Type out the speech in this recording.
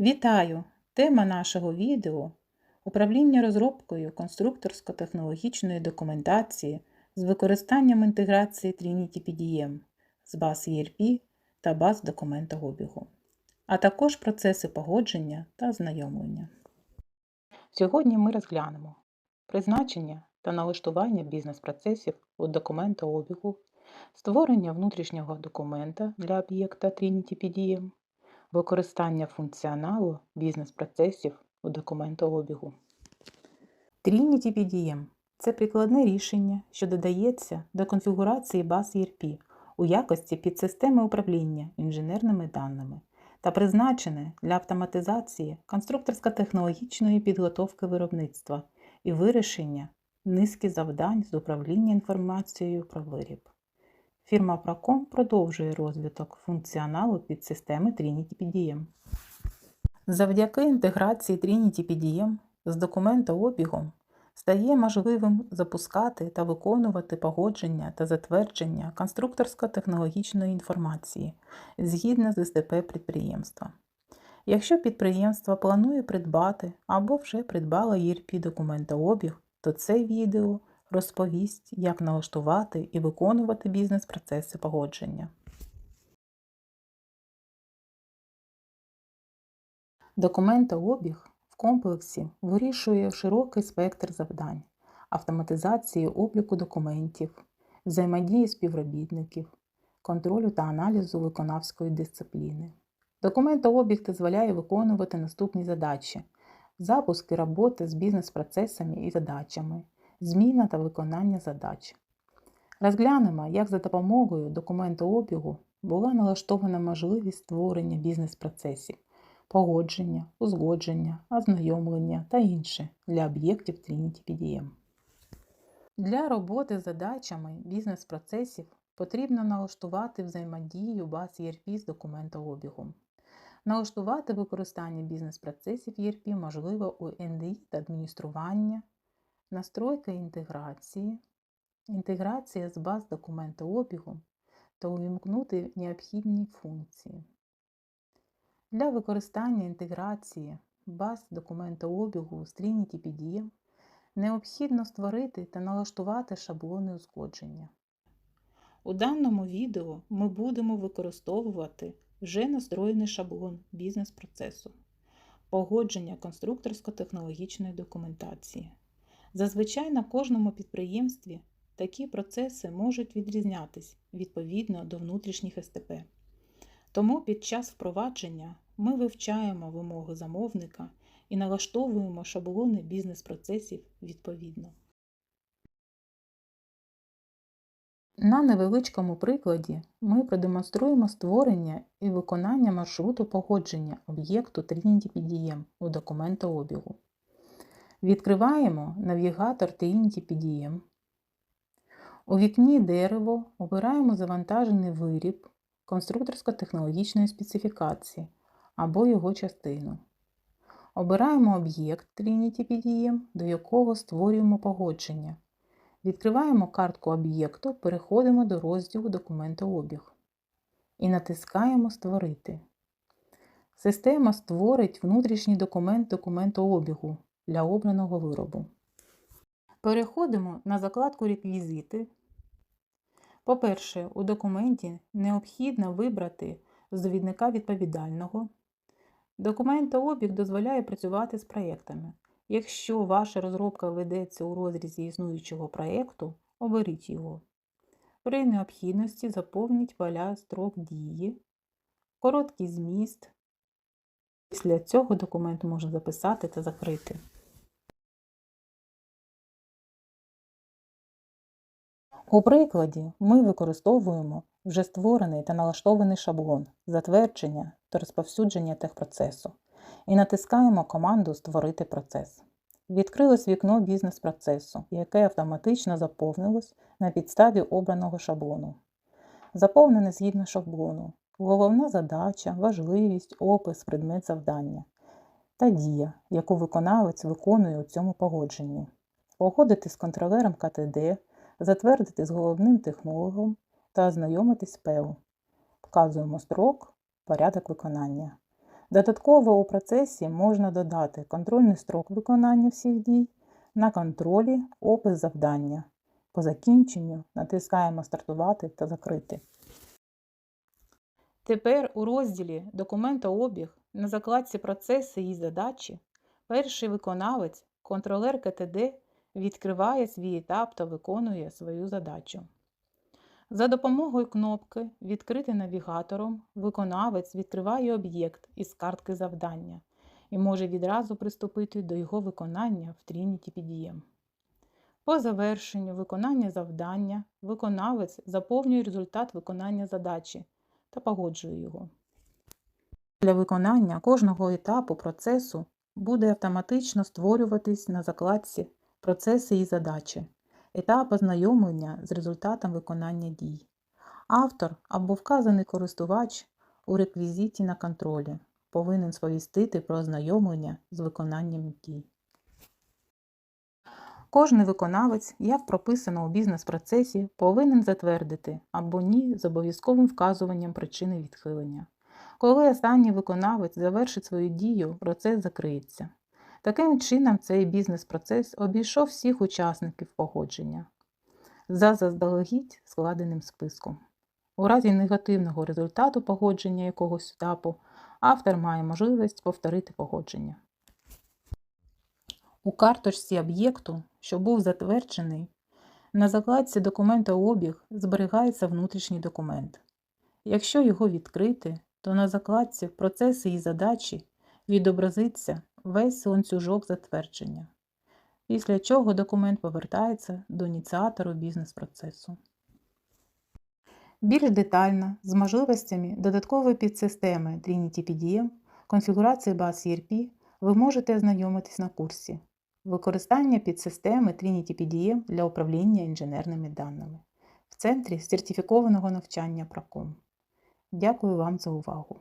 Вітаю! Тема нашого відео управління розробкою конструкторсько-технологічної документації з використанням інтеграції Trinity PDM з баз ERP та баз документообігу, а також процеси погодження та знайомлення. Сьогодні ми розглянемо призначення та налаштування бізнес-процесів у документообігу, створення внутрішнього документа для об'єкта Trinity PDM, використання функціоналу бізнес-процесів у документообігу. Trinity PDM – це прикладне рішення, що додається до конфігурації баз ERP у якості підсистеми управління інженерними даними та призначене для автоматизації конструкторсько-технологічної підготовки виробництва і вирішення низки завдань з управління інформацією про виріб. Фірма Procom продовжує розвиток функціоналу підсистеми Trinity PDM. Завдяки інтеграції Trinity PDM з документообігом стає можливим запускати та виконувати погодження та затвердження конструкторсько-технологічної інформації згідно з СТП підприємства. Якщо підприємство планує придбати або вже придбало ERP документообіг, то це відео розповість, як налаштувати і виконувати бізнес-процеси погодження. Документообіг в комплексі вирішує широкий спектр завдань, автоматизації обліку документів, взаємодії співробітників, контролю та аналізу виконавської дисципліни. Документообіг дозволяє виконувати наступні задачі: запуск і роботи з бізнес-процесами і задачами, зміна та виконання задач. Розглянемо, як за допомогою документообігу була налаштована можливість створення бізнес-процесів, погодження, узгодження, ознайомлення та інше для об'єктів Trinity PDM. Для роботи з задачами бізнес-процесів потрібно налаштувати взаємодію баз ERP з документообігом. Налаштувати використання бізнес-процесів ERP можливо у NDI та адміністрування, настройка інтеграції, інтеграція з баз документообігу та увімкнути необхідні функції. Для використання інтеграції баз документообігу з Trinity PDM необхідно створити та налаштувати шаблони узгодження. У даному відео ми будемо використовувати вже настроєний шаблон бізнес-процесу, погодження конструкторсько-технологічної документації. Зазвичай на кожному підприємстві такі процеси можуть відрізнятись відповідно до внутрішніх СТП. Тому під час впровадження ми вивчаємо вимоги замовника і налаштовуємо шаблони бізнес-процесів відповідно. На невеличкому прикладі ми продемонструємо створення і виконання маршруту погодження об'єкту Trinity PDM у документообігу. Відкриваємо навігатор Trinity PDM. У вікні Дерево обираємо завантажений виріб конструкторсько-технологічної специфікації або його частину. Обираємо об'єкт Trinity PDM, до якого створюємо погодження. Відкриваємо картку об'єкту, переходимо до розділу документообіг і натискаємо Створити. Система створить внутрішній документ документообігу для обраного виробу. Переходимо на закладку Реквізити. По-перше, у документі необхідно вибрати з довідника відповідального. Документообіг дозволяє працювати з проєктами. Якщо ваша розробка ведеться у розрізі існуючого проєкту, оберіть його. При необхідності заповніть поля строк дії, короткий зміст. Після цього документ можна записати та закрити. У прикладі ми використовуємо вже створений та налаштований шаблон затвердження та розповсюдження техпроцесу і натискаємо команду Створити процес. Відкрилось вікно бізнес-процесу, яке автоматично заповнилось на підставі обраного шаблону. Заповнене згідно шаблону. Головна задача, важливість, опис, предмет завдання та дія, яку виконавець виконує у цьому погодженні. Погодити з контролером КТД, затвердити з головним технологом та ознайомитись з ПЕУ. Вказуємо строк, порядок виконання. Додатково у процесі можна додати контрольний строк виконання всіх дій, на контролі опис завдання. По закінченню натискаємо Стартувати та закрити. Тепер у розділі Документообіг на закладці Процеси і задачі перший виконавець, контролер КТД, відкриває свій етап та виконує свою задачу. За допомогою кнопки Відкрити навігатором виконавець відкриває об'єкт із картки завдання і може відразу приступити до його виконання в Trinity PDM. По завершенню виконання завдання виконавець заповнює результат виконання задачі та погоджує його. Для виконання кожного етапу процесу буде автоматично створюватись на закладці процеси і задачі, етап ознайомлення з результатом виконання дій. Автор або вказаний користувач у реквізиті на контролі повинен сповістити про ознайомлення з виконанням дій. Кожний виконавець, як прописано у бізнес-процесі, повинен затвердити або ні з обов'язковим вказуванням причини відхилення. Коли останній виконавець завершить свою дію, процес закриється. Таким чином, цей бізнес-процес обійшов всіх учасників погодження за заздалегідь складеним списком. У разі негативного результату погодження якогось етапу автор має можливість повторити погодження. У карточці об'єкту, що був затверджений, на закладці документообіг зберігається внутрішній документ. Якщо його відкрити, то на закладці процеси і задачі відобразиться весь ланцюжок затвердження, після чого документ повертається до ініціатору бізнес-процесу. Більш детально з можливостями додаткової підсистеми Trinity PDM, конфігурації баз ERP ви можете ознайомитись на курсі Використання підсистеми Trinity PDM для управління інженерними даними в Центрі сертифікованого навчання Проком. Дякую вам за увагу!